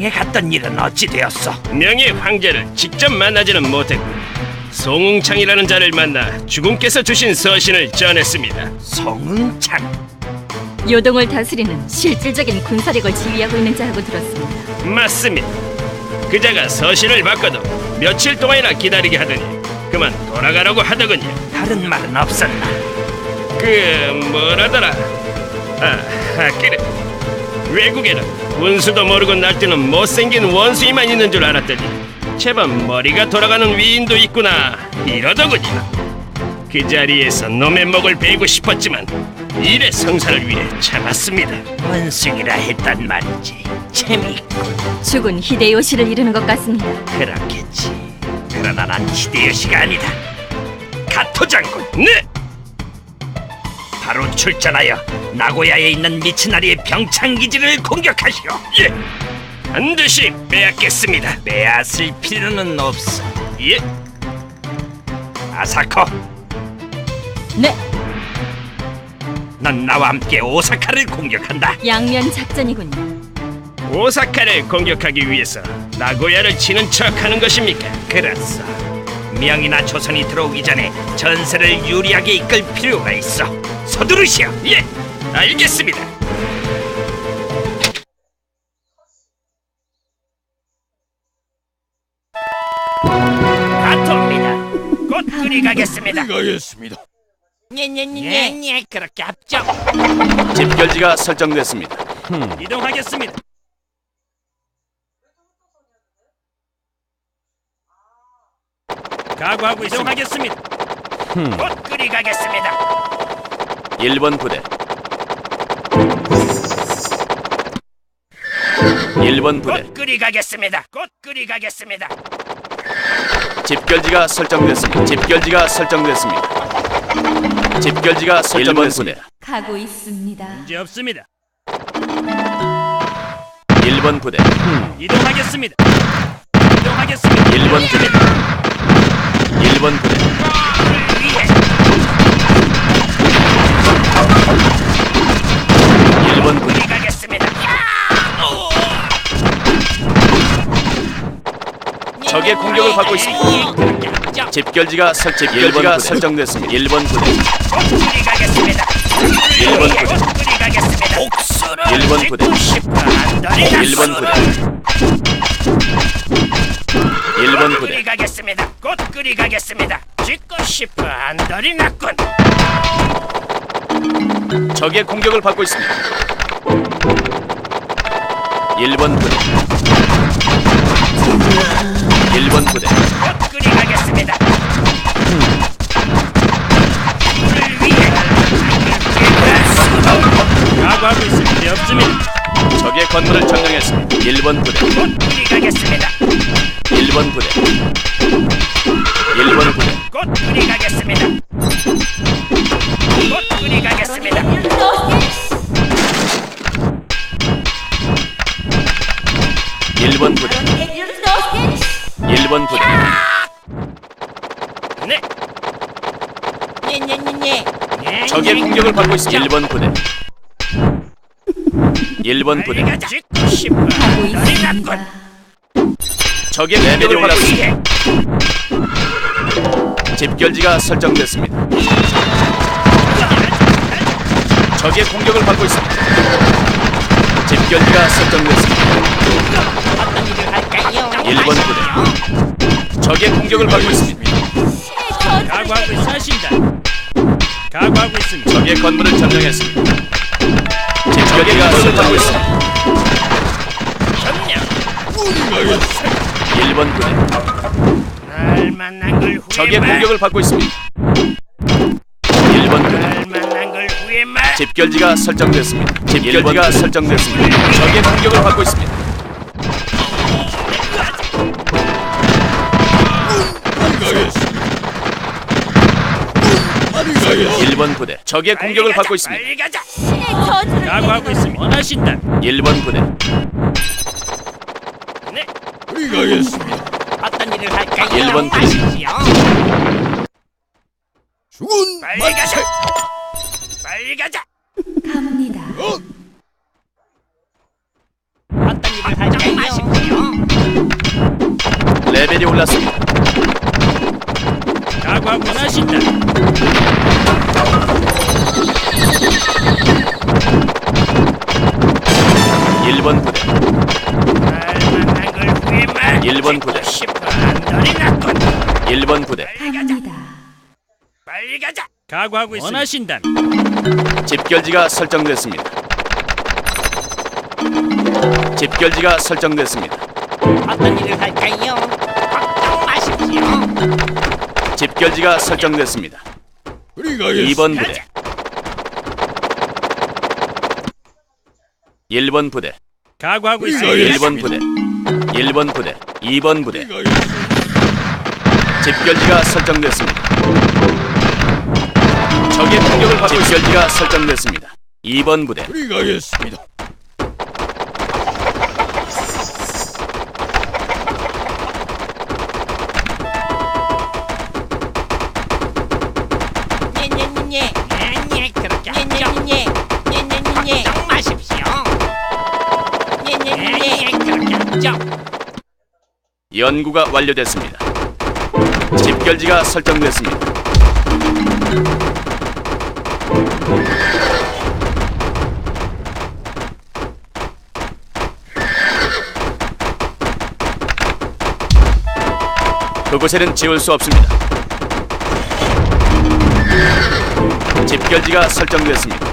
명예 갔던 일은 어찌 되었어? 명예 황제를 직접 만나지는 못했고 송웅창이라는 자를 만나 주공께서 주신 서신을 전했습니다. 송응창 요동을 다스리는 실질적인 군사력을 지휘하고 있는 자라고 들었습니다. 맞습니다. 그자가 서신을 받고도 며칠 동안이나 기다리게 하더니 그만 돌아가라고 하더군요. 다른 말은 없었나? 그 뭐라더라? 아, 하기는 외국에는 군수도 모르고 날뛰는 못생긴 원수이만 있는 줄 알았더니 제법 머리가 돌아가는 위인도 있구나 이러더군요. 그 자리에서 놈의 목을 베고 싶었지만 일의 성사를 위해 참았습니다. 원숭이라 했단 말이지. 재미있고 죽은 히데요시를 이루는 것 같습니다. 그렇겠지. 그러나 난 히데요시가 아니다. 가토 장군. 네, 바로 출전하여 나고야에 있는 미츠나리의 병창 기지를 공격하시오. 예, 반드시 빼앗겠습니다. 빼앗을 필요는 없어. 예, 아사코, 네, 넌 나와 함께 오사카를 공격한다. 양면 작전이군요. 오사카를 공격하기 위해서 나고야를 치는 척하는 것입니까? 그렇소. 명이나 조선이 들어오기 전에 전세를 유리하게 이끌 필요가 있어. 서두르시오. 예, 알겠습니다. 가토입니다. 곧 그리 가겠습니다. 가겠습니다. 녜녜녜녜 그렇게 합정. 집결지가 설정됐습니다. 이동하겠습니다. 각오하고 이동하겠습니다. 곧 그리 가겠습니다. 1번 부대 1번 부대 곧 그리 가겠습니다. 곧 그리 가겠습니다. 집결지가 설정됐습니다. 집결지가 설정됐습니다. 집결지가 설정됐습니다. 가고 있습니다. 문제 없습니다. 1번 부대 이동하겠습니다. 이동하겠습니다. 1번 부대 1번 부대 위 적의 공격을 받고 있습니다. 집결지가 설 집결지가 설정됐습니다. 1번 부대 곧 그리 가겠습니다. 1번 부대 곧 그리 가겠습니다. 복수를 1번 부대. 짓고 싶어 한다리 1번 부대 1번 그리 부대 가겠습니다. 곧 그리 가겠습니다. 짓고 싶어 한다리 났군. 적의 공격을 받고 있습니다. 1번 부대 1번 부대 곧 그리 가겠습니다. 우리를 위해 각오하고 있습니다. 없습니다. 적의 건물을 점령했습니다. 1번 부대 곧 그리 가겠습니다. 1번 부대 1번 부대 곧 그리 가겠습니다. 곧 그리 가겠습니다. 1번 부대 1번 부대 네, 네, 적의 공격을 받고 있습니다. 1번 부대 1번 부대 있습니다. 적의 레벨이 올랐습니다. 집결지가 설정됐습니다. 적의 공격을 받고 있습니다. 집결지가 설정됐습니다. 어떤 일을 할까요? 1번 부대 적의 공격을 받고 있습니다. 각오하고 있습니다. 각오하고 있습니다. 적의 건물을 점령했습니다. 집결지가 설정되고 있습니다. 점령. 1번 부대 날 만난 걸 후회 적의 말. 공격을 받고 있습니다. 1번 부대 날 만난 걸 후회 말. 집결지가 설정됐습니다. 집결지가 설정됐습니다. 적의 공격을 받고 있습니다. 1번 부대 적의 공격을 받고 있습니다. 빨리 가자. 각오하고 있습니다. 원하신다. 1번 부대 네, 우리 가겠습니다. 어떤 일을 할까요? 일본 부대. 하시지요. 죽은 빨리 가자. 빨리 가자. 갑니다. 어? 어떤 일을 마십시오. 레벨이 올랐습니다. 각오하고 나신다. 일번 부대, 걸 후회만 일번 부대, 싶어 안달이 났군. 일번 부대, 갑니다. 빨리 가자. 각오하고 있습니다. 원하신다. 집결지가 설정됐습니다. 집결지가 설정됐습니다. 어떤 일을 할까요? 걱정 마십시오. 집결지가 설정됐습니다. 그리 가겠습니다. 2번 부대, 1번 부대, 각오하고 있습니다. 1번 부대, 1번 부대, 2번 부대. 집결지가 설정됐습니다. 적의 공격을 받고 집결지가 설정됐습니다. 2번 부대, 그리 가겠습니다. 하죠. 연구가 완료됐습니다. 집결지가 설정됐습니다. 그곳에는 지울 수 없습니다. 집결지가 설정됐습니다.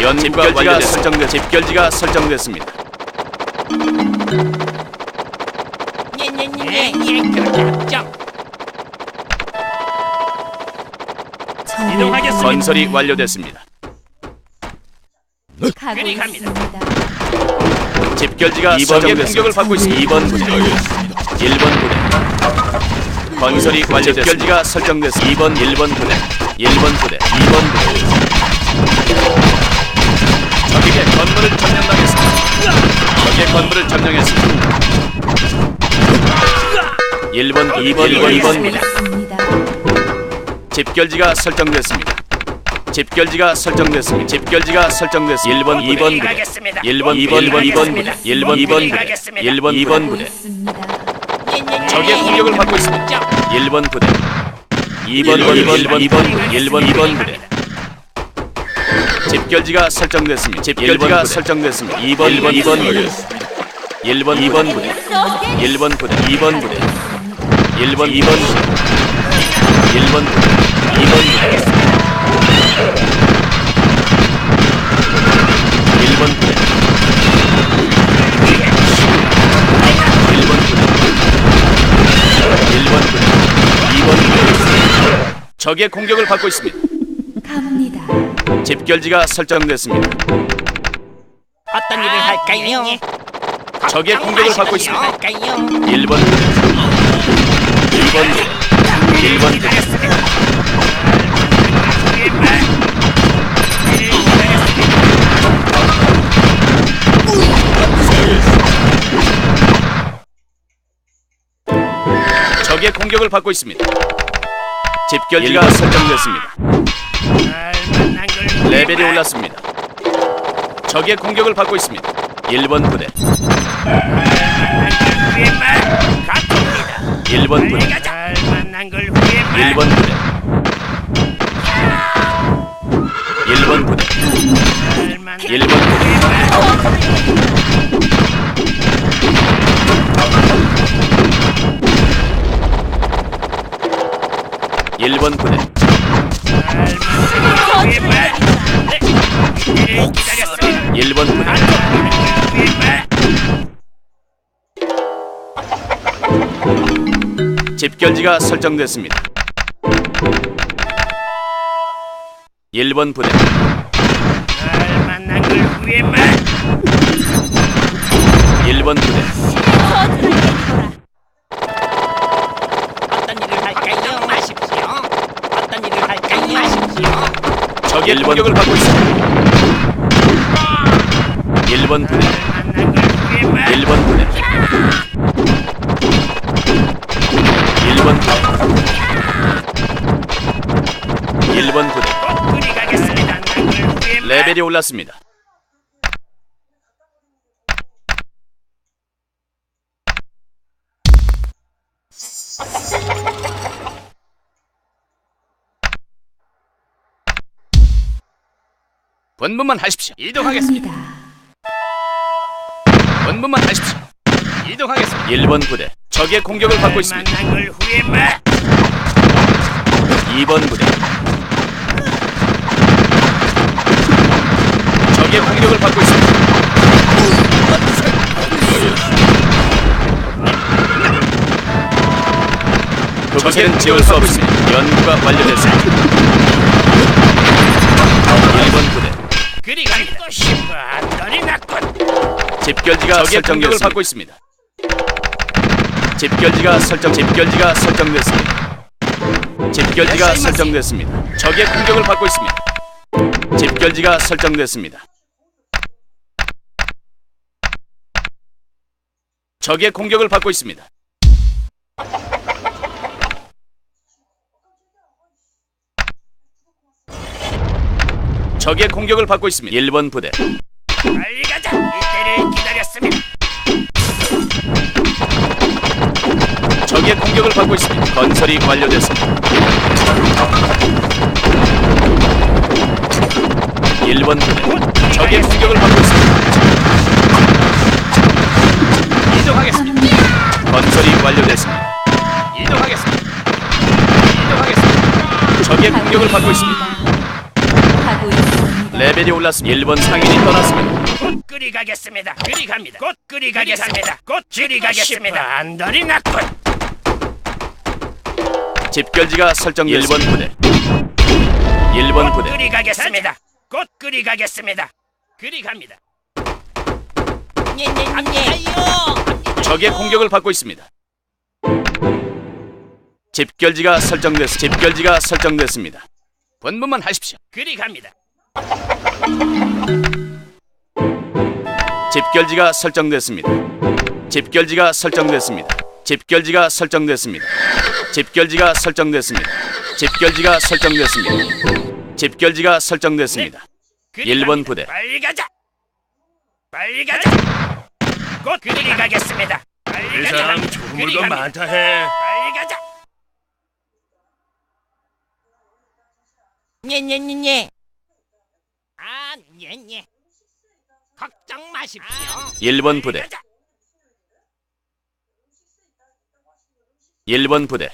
연구가 완료됐습니다. 설정됐 집결지가 설정됐습니다. 예. 건설이 완료됐습니다. 가고 그리 갑니다. 있습니다. 집결지가 2번의 공격을 받고 있습니다. 2번 부대, 그리 가겠습니다. 1번 부대. 건설이 완료됐습니다. 집결지가 설정됐습니다. 2번, 1번 부대, 1번 부대, 2번 부대. 적에게 건물을 점령당했습니다. 적의 건물을 점령했습니다. 1번, 2번, 1번, 2번 부대. 있습니다. 집결지가 설정됐습니다. 집결지가 설정됐습니다. 집결지가 설정됐습니다. 1번, 2번 부대. 가겠습니다. 1번, 2번, 2번 부대. 1번, 2번 부대. 1번, 2번 가고 부대. 적의 공격을 받고 있습니다. 1번 부대 2번 2번 1번 2번 1번 2번 부대 집결지가 설정됐습니다. 집결지가 설정됐습니다. 2번 1번 2번 부대 1번 2번 부대 1번 부대 2번 부대 1번 2번 부대 1번 부대 2번 부대 1번 부대 1번 부대 1번 부대, 2번 부대. 적의 공격을 받고 있습니다. 갑니다. 집결지가 설정됐습니다. 어떤 일을 할까요? 적의 공격을 받고 있습니다. 할까요? 1번 부대, 2번 부대, 1번 부대, 적의 공격을 받고 있습니다. 집결지가 설정됐습니다. 걸 레벨이 올랐습니다. 적의 공격을 받고 있습니다. 1번 부대, 후회만 갖습니다. 1번 부대, 잘 만난 걸 후회만 1번 부대 1번 부대 잘 만난 1번 부대 일번 부대 후회만 네, 기다렸습니다. 1번 부대 후회만 집결지가 설정됐습니다 1번 부대 잘 만난 걸 후회만 1번 부대 어떤 일을 할까요? 마십시오. 어떤 일을 할까요? 마십시오. 적의 공격을 받고 있습니다. 1번 부대 만난 걸 후회만 1번 부대 1번 부대 1번 부대 레벨이 올랐습니다 본분만 하십시오. 이동하겠습니다. 본분만 하십시오. 이동하겠습니다. 1번 부대 적의 공격을 받고 있습니다. 만난 걸 후회 마. 2번 부대 적의 공격을 받고 있습니다. 그곳에는 지울 수 없습니다. 연구가 완료됐습니다. 1번 부대 그리 가고 싶어 안달이 났군. 집결지가 설정되었습니다. 받고 있습니다. 집결지가 설정 집결지가 설정됐습니다. 집결지가 설정됐습니다. 적의 공격을 받고 있습니다. 집결지가 설정됐습니다. 적의 공격을 받고 있습니다. 적의 공격을 받고 있습니다. 1번 부대 빨리 가자. 이때를 기다렸습니다. 적의 공격을 받고 있습니다. 건설이 완료됐습니다. 1번 부대 적의 공격을 받고 있습니다. 이동하겠습니다. 건설이 완료됐습니다. 이동하겠습니다. 이동하겠습니다. 적의 공격을 받고 있습니다. 하고 있습니다. 레벨이 올랐습니다. 1번 상인이 떠났습니다. 곧 그리 가겠습니다. 그리 갑니다. 곧 그리 가겠습니다. 곧 그리 가겠습니다. 안달이 났군. 집결지가 설정 1번 부대 1번 곧 부대 그리 가겠습니다. 곧 그리 가겠습니다. 그리 갑니다. 적의 공격을 받고 있습니다. 집결지가 설정됐 집결지가 설정됐습니다. 본분만 하십시오. 그리 갑니다. 집결지가 설정됐습니다. 집결지가 설정됐습니다. 집결지가 설정됐습니다. 집결지가 설정됐습니다. 집결지가 설정됐습니다. 집결지가 설정됐습니다. 그리 일번 갑니다. 부대. 빨리 가자. 빨리 가자. 곧 그리 가겠습니다. 빨리 가자. 그리 갑니다. 해. 빨리 가자. 녜녜녜녜 아, 예, 예. 걱정 마십시오. 1번 부대 1번 부대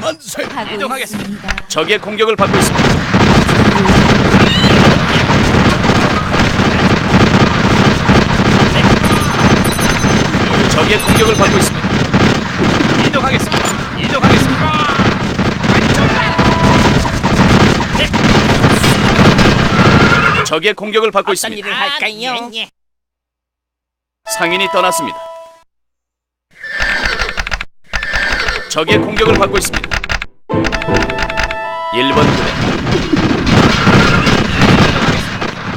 만세. 하고 이동하겠습니다. 적의 공격을 받고 있습니다. 적의 공격을 받고 있습니다. 이동하겠습니다. 이동하겠습니다. 적의 공격을 받고 있습니다. 일을 할까요? 예, 예. 상인이 떠났습니다. 적의 공격을 받고 있습니다. 1번 부대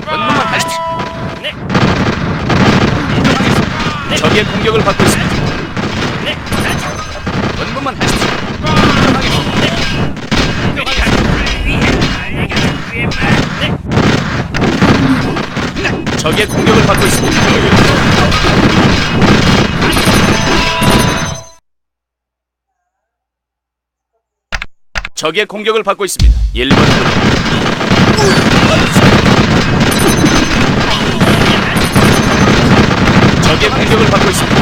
원문만 하십시오. 네. 이동하겠습니다. 적의 공격을 받고 있습니다. 네. 적의 공격을 받고 있습니다. 적의 공격을 받고 있습니다. 1번 적의 공격을 받고 있습니다.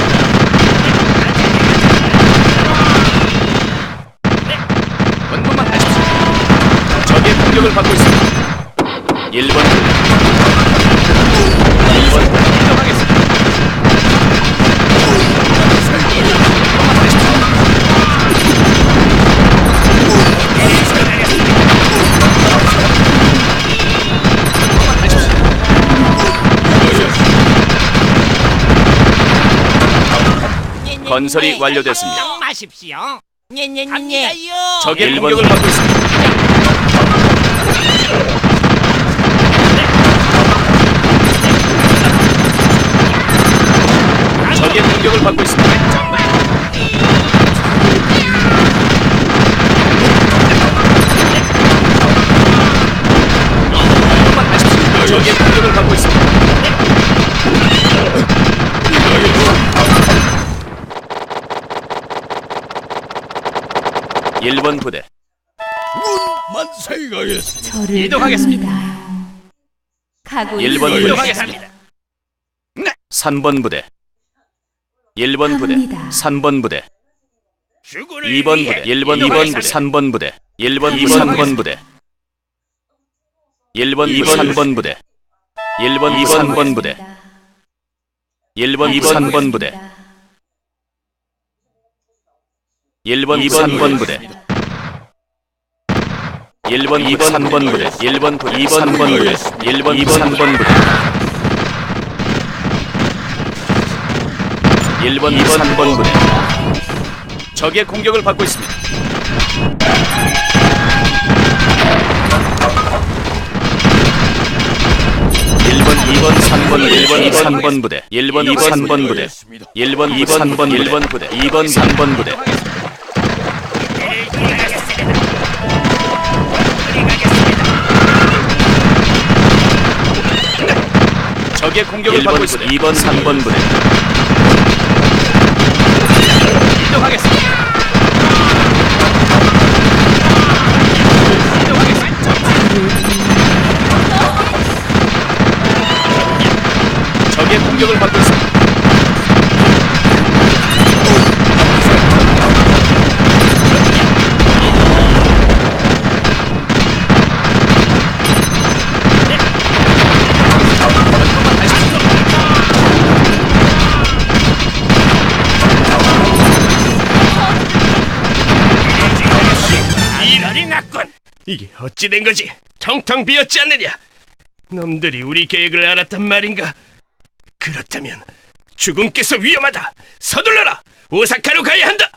원문만 하십시오. 적의 공격을 받고 있습니다. 1번 부대 1번 건설이 완료됐습니다. 걱정 마십시오. 녜녜녜녜 갑니다요. 적의 공격을 받고 있습니다. 적의 공격을 받고 있습니다. 적의 공격을 받고 있습니다. 1번 부대. 문 만세 가겠습니다. 저를 이동하겠습니다. 갑니다. 가고 일본 있습니다. 이동하겠습니다. 3번 부대. 1번 부대. 갑니다. 3번 부대. 주군을 2번 위해 부대. 1번 2번 이동하겠습니다. 부대. 3번 부대. 1번 2번 이동하겠습니다. 3번 부대. 1번 2번 3번 부대. 1번 2번 3번 부대. 1번 2번 3번 부대 1번 2번 3번 부대 1번 2번 3번 부대 1번 2번 3번 부대 1번 2번 3번 부대 1번 2번 3번 부대 적의 공격을 받고 있습니다. 일번이번삼번일번이번삼번 부대 일번이번삼번 부대 일번이번삼번 일번 부대 이번삼번 부대 적의 공격을 받고 있습니다. 2번, 3번 부대. 이동하겠습니다. 이게 어찌 된 거지? 텅텅 비었지 않느냐? 놈들이 우리 계획을 알았단 말인가? 그렇다면 죽음께서 위험하다. 서둘러라. 오사카로 가야 한다.